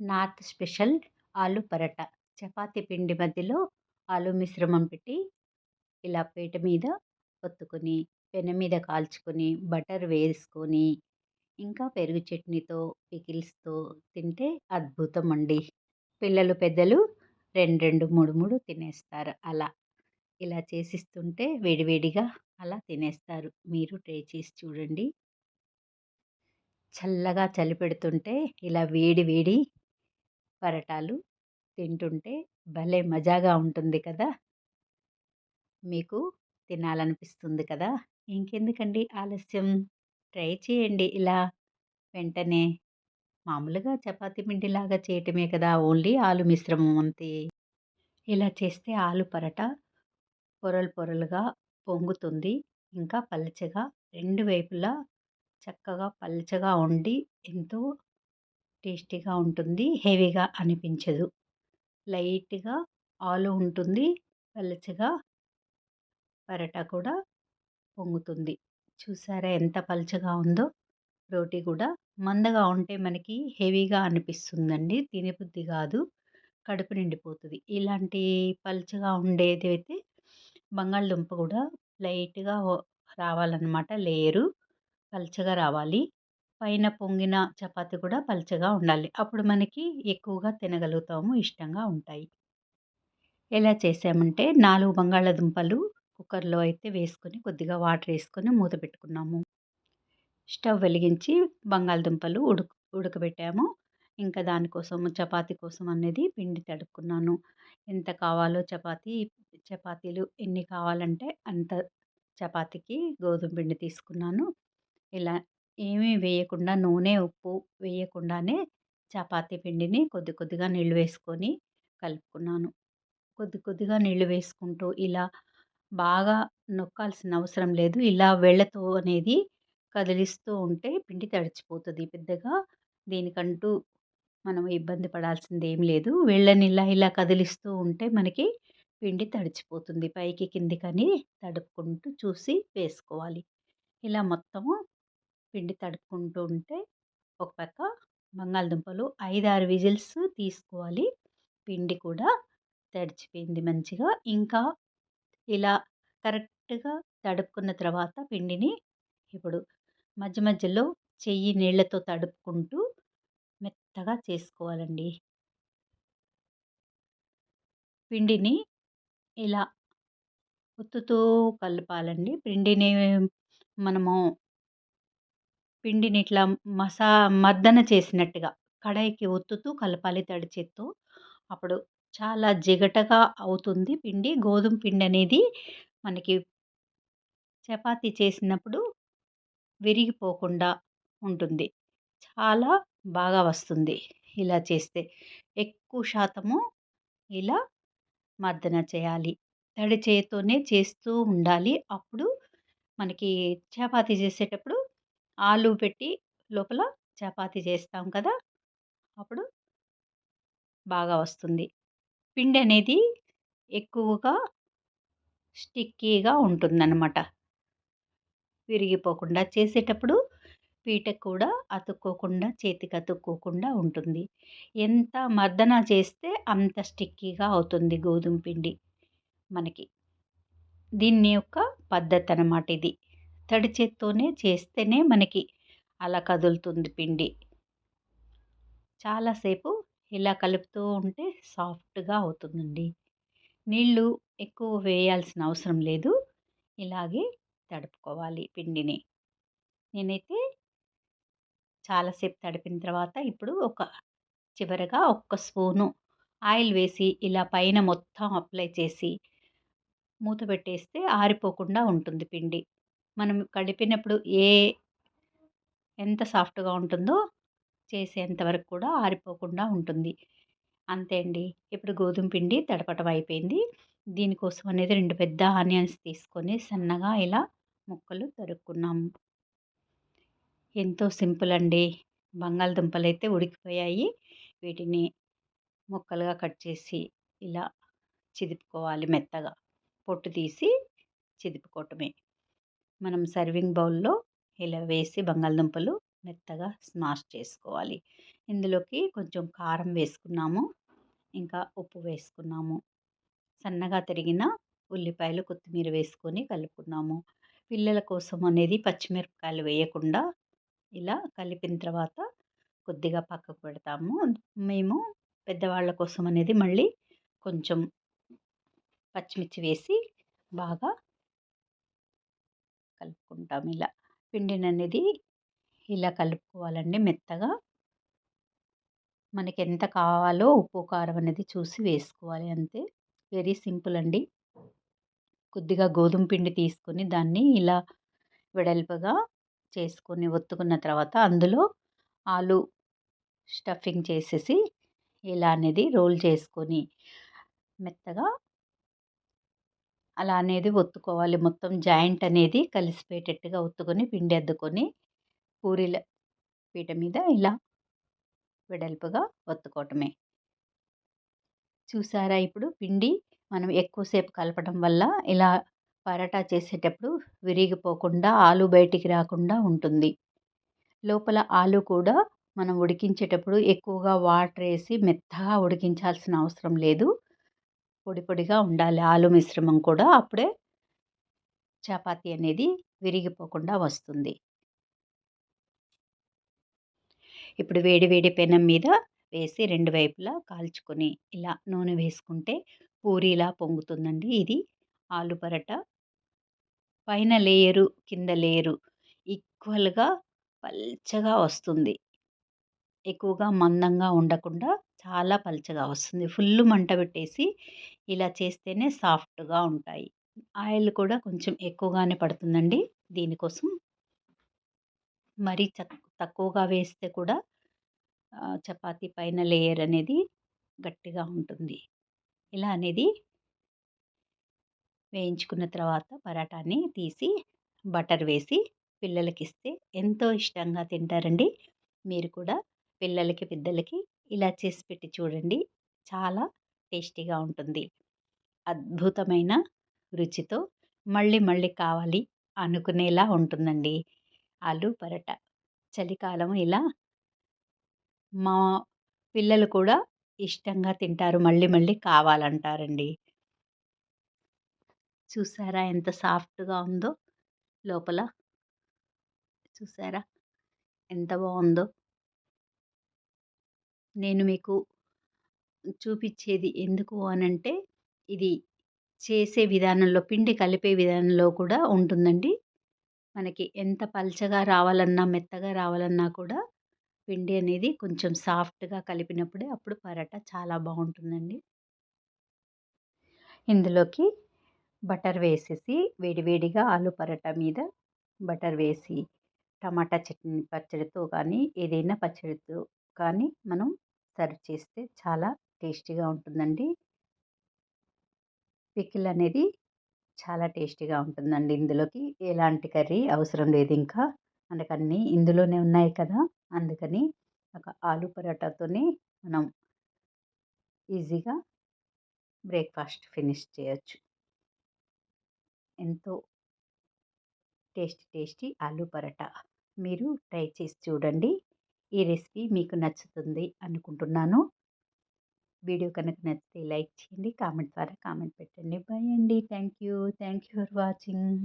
North special ఆలు పరట. చపాతీ పిండి మధ్యలో ఆలు మిశ్రమం పెట్టి ఇలా పీట మీద ఒత్తుకొని పెనం మీద కాల్చుకొని బటర్ వేసుకొని ఇంకా పెరుగు చట్నీతో పికిల్స్తో తింటే అద్భుతం అండి. పిల్లలు పెద్దలు రెండు రెండు మూడు మూడు తినేస్తారు అలా. ఇలా చేసిస్తుంటే వేడివేడిగా అలా తినేస్తారు. మీరు ట్రై చేసి చూడండి. చల్లగా చలి పెడుతుంటే ఇలా వేడి వేడి పరోటాలు తింటుంటే భలే మజాగా ఉంటుంది కదా! మీకు తినాలనిపిస్తుంది కదా! ఇంకెందుకండి ఆలస్యం? ట్రై చేయండి ఇలా వెంటనే. మామూలుగా చపాతీ పిండిలాగా చేయటమే కదా! ఓన్లీ ఆలు మిశ్రమం అంతే. ఇలా చేస్తే ఆలు పరట పొరలు పొరలుగా పొంగుతుంది. ఇంకా పలచగా రెండు వైపులా చక్కగా పలచగా ఉండి ఎంతో టేస్టీగా ఉంటుంది హెవీగా అనిపించదు. లైట్గా ఆలు ఉంటుంది పలచగా పరట కూడా పొంగుతుంది. చూసారా ఎంత పలచగా ఉందో? రోటీ కూడా మందగా ఉంటే మనకి హెవీగా అనిపిస్తుందండి తినబుద్ధి కాదు కడుపు నిండిపోతుంది. ఇలాంటి పలచగా ఉండేది అయితే బంగాళదుంప కూడా లైట్గా రావాలన్నమాట లేయరు పలచగా రావాలి. పైన పొంగిన చపాతి కూడా పలచగా ఉండాలి. అప్పుడు మనకి ఎక్కువగా తినగలుగుతాము ఇష్టంగా ఉంటాయి. ఎలా చేసామంటే నాలుగు బంగాళాదుంపలు కుక్కర్లో అయితే వేసుకొని కొద్దిగా వాటర్ వేసుకొని మూత పెట్టుకున్నాము. స్టవ్ వెలిగించి బంగాళదుంపలు ఉడుకు ఉడకబెట్టాము. ఇంకా దానికోసం చపాతీ కోసం అనేది పిండి తడుపుకున్నాను ఎంత కావాలో చపాతీ చపాతీలు ఎన్ని కావాలంటే అంత చపాతీకి గోధుమ పిండి తీసుకున్నాను. ఇలా ఏమీ వేయకుండా నూనె ఉప్పు వేయకుండానే చపాతీ పిండిని కొద్ది కొద్దిగా నీళ్ళు వేసుకొని కలుపుకున్నాను. కొద్ది కొద్దిగా నీళ్ళు వేసుకుంటూ ఇలా బాగా నొక్కాల్సిన అవసరం లేదు. ఇలా వెళ్ళతో అనేది కదిలిస్తూ ఉంటే పిండి తడిచిపోతుంది. పెద్దగా దీనికంటూ మనం ఇబ్బంది పడాల్సింది ఏం లేదు. వెళ్ళనిలా ఇలా ఇలా కదిలిస్తూ ఉంటే మనకి పిండి తడిచిపోతుంది. పైకి కిందికని తడుపుకుంటూ చూసి వేసుకోవాలి. ఇలా మొత్తము పిండి తడుపుకుంటూ ఉంటే ఒక పక్క బంగాళదుంపలు ఐదు ఆరు విజిల్స్ తీసుకోవాలి. పిండి కూడా తడిచిపోయింది మంచిగా. ఇంకా ఇలా కరెక్ట్గా తడుపుకున్న తర్వాత పిండిని ఇప్పుడు మధ్య మధ్యలో చెయ్యి నీళ్ళతో తడుపుకుంటూ మెత్తగా చేసుకోవాలండి. పిండిని ఇలా ఒత్తుతూ కలపాలండి. పిండిని మనము పిండిని ఇట్లా మసా మర్దన చేసినట్టుగా కడాయికి ఒత్తుతూ కలపాలి తడి చేత్తో. అప్పుడు చాలా జిగటగా అవుతుంది పిండి. గోధుమ పిండి అనేది మనకి చపాతి చేసినప్పుడు విరిగిపోకుండా ఉంటుంది. చాలా బాగా వస్తుంది ఇలా చేస్తే. ఎక్కువ శాతము ఇలా మర్దన చేయాలి. తడి చేత్తోనే చేస్తూ ఉండాలి. అప్పుడు మనకి చపాతీ చేసేటప్పుడు ఆలు పెట్టి లోపల చపాతీ చేస్తాం కదా! అప్పుడు బాగా వస్తుంది. పిండి అనేది ఎక్కువగా స్టిక్కీగా ఉంటుందన్నమాట. విరిగిపోకుండా చేసేటప్పుడు పీట కూడా అతుక్కోకుండా చేతికి అతుక్కోకుండా ఉంటుంది. ఎంత మర్దన చేస్తే అంత స్టిక్కీగా అవుతుంది గోధుమ పిండి మనకి. దీన్ని యొక్క పద్ధతి అన్నమాట ఇది. తడి చేత్తోనే చేస్తేనే మనకి అలా కదులుతుంది పిండి. చాలాసేపు ఇలా కలుపుతూ ఉంటే సాఫ్ట్గా అవుతుందండి. నీళ్ళు ఎక్కువ వేయాల్సిన అవసరం లేదు. ఇలాగే తడుపుకోవాలి పిండిని. నేనైతే చాలాసేపు తడిపిన తర్వాత ఇప్పుడు ఒక చివరగా ఒక్క స్పూను ఆయిల్ వేసి ఇలా పైన మొత్తం అప్లై చేసి మూత పెట్టేస్తే ఆరిపోకుండా ఉంటుంది పిండి. మనం కడిపినప్పుడు ఏ ఎంత సాఫ్ట్గా ఉంటుందో చేసేంత వరకు కూడా ఆరిపోకుండా ఉంటుంది. అంతే అండి. ఇప్పుడు గోధుమ పిండి తడపటం అయిపోయింది. దీనికోసం అనేది రెండు పెద్ద ఆనియన్స్ తీసుకొని సన్నగా ఇలా ముక్కలు తరుక్కున్నాము ఎంతో సింపుల్ అండి. బంగాళదుంపలు అయితే ఉడికిపోయాయి. వీటిని ముక్కలుగా కట్ చేసి ఇలా చిదుపుకోవాలి మెత్తగా. పొట్టు తీసి చిదుపుకోవటమే. మనం సర్వింగ్ బౌల్లో ఇలా వేసి బంగాళదుంపలు మెత్తగా స్మాష్ చేసుకోవాలి. ఇందులోకి కొంచెం కారం వేసుకున్నాము. ఇంకా ఉప్పు వేసుకున్నాము. సన్నగా తరిగిన ఉల్లిపాయలు కొత్తిమీర వేసుకొని కలుపుకున్నాము. పిల్లల కోసం అనేది పచ్చిమిరపకాయలు వేయకుండా ఇలా కలిపిన తర్వాత కొద్దిగా పక్కకు పెడతాము. మేము పెద్దవాళ్ళ కోసం అనేది మళ్ళీ కొంచెం పచ్చిమిర్చి వేసి బాగా కలుపుకుంటాం ఇలా. పిండిని అనేది ఇలా కలుపుకోవాలండి మెత్తగా. మనకి ఎంత కావాలో ఉప్పు కారం అనేది చూసి వేసుకోవాలి అంతే. వెరీ సింపుల్ అండి. కొద్దిగా గోధుమ పిండి తీసుకొని దాన్ని ఇలా వెడల్పుగా చేసుకొని ఒత్తుకున్న తర్వాత అందులో ఆలు స్టఫింగ్ చేసేసి ఇలా అనేది రోల్ చేసుకొని మెత్తగా అలా అనేది ఒత్తుకోవాలి. మొత్తం జాయింట్ అనేది కలిసిపోయేటట్టుగా ఒత్తుకొని పిండి అద్దుకొని పూరీల పీట మీద ఇలా వెడల్పుగా ఒత్తుకోవటమే. చూసారా ఇప్పుడు పిండి మనం ఎక్కువసేపు కలపడం వల్ల ఇలా పరాటా చేసేటప్పుడు విరిగిపోకుండా ఆలు బయటికి రాకుండా ఉంటుంది. లోపల ఆలు కూడా మనం ఉడికించేటప్పుడు ఎక్కువగా వాటర్ వేసి మెత్తగా ఉడికించాల్సిన అవసరం లేదు. పొడి పొడిగా ఉండాలి. ఆలు మిశ్రమం కూడా అప్పుడే చపాతి అనేది విరిగిపోకుండా వస్తుంది. ఇప్పుడు వేడి వేడి పెనం మీద వేసి రెండు వైపులా కాల్చుకొని ఇలా నూనె వేసుకుంటే పూరీలా పొంగుతుందండి. ఇది ఆలు పరట. పైన లేయరు కింద లేయరు ఈక్వల్గా పల్చగా వస్తుంది. ఎక్కువగా మందంగా ఉండకుండా చాలా పల్చగా వస్తుంది. ఫుల్ మంట పెట్టేసి ఇలా చేస్తేనే సాఫ్ట్గా ఉంటాయి. ఆయిల్ కూడా కొంచెం ఎక్కువగానే పడుతుందండి. దీనికోసం మరీ తక్కువగా వేస్తే కూడా చపాతీ పైన లేయర్ అనేది గట్టిగా ఉంటుంది. ఇలా అనేది వేయించుకున్న తర్వాత పరాటాని తీసి బటర్ వేసి పిల్లలకి ఇస్తే ఎంతో ఇష్టంగా తింటారండి. మీరు కూడా పిల్లలకి పెద్దలకి ఇలా చేసి పెట్టి చూడండి. చాలా టేస్టీగా ఉంటుంది. అద్భుతమైన రుచితో మళ్ళీ మళ్ళీ కావాలి అనుకునేలా ఉంటుందండి. ఆలు పరట చలికాలం ఇలా మా పిల్లలు కూడా ఇష్టంగా తింటారు. మళ్ళీ మళ్ళీ కావాలంటారండి. చూసారా ఎంత సాఫ్ట్గా ఉందో లోపల. చూసారా? ఎంత బాగుందో. నేను మీకు చూపించేది ఎందుకు అనంటే ఇది చేసే విధానంలో పిండి కలిపే విధానంలో కూడా ఉంటుందండి. మనకి ఎంత పల్చగా రావాలన్నా మెత్తగా రావాలన్నా కూడా పిండి అనేది కొంచెం సాఫ్ట్గా కలిపినప్పుడే అప్పుడు పరాటా చాలా బాగుంటుందండి. ఇందులోకి బటర్ వేసేసి వేడివేడిగా ఆలు పరోటా మీద బటర్ వేసి టమాటా చట్నీ పచ్చడితో కానీ ఏదైనా పచ్చడితో కానీ మనం సర్వ్ చేస్తే చాలా టేస్టీగా ఉంటుందండి. పికిల్ అనేది చాలా టేస్టీగా ఉంటుందండి ఇందులోకి. ఎలాంటి కర్రీ అవసరం లేదు ఇంకా. మనకు అన్నీ ఇందులోనే ఉన్నాయి కదా. అందుకని ఒక ఆలు పరోటాతోనే మనం ఈజీగా బ్రేక్ఫాస్ట్ ఫినిష్ చేయొచ్చు. ఎంతో టేస్టీ టేస్టీ ఆలు పరోటా. మీరు ట్రై చేసి చూడండి. ఈ రెసిపీ మీకు నచ్చుతుంది అనుకుంటున్నాను. వీడియో కనుక నచ్చితే లైక్ చేయండి కామెంట్ ద్వారా కామెంట్ పెట్టండి. బాయ్ అండి. Thank you thank you for watching.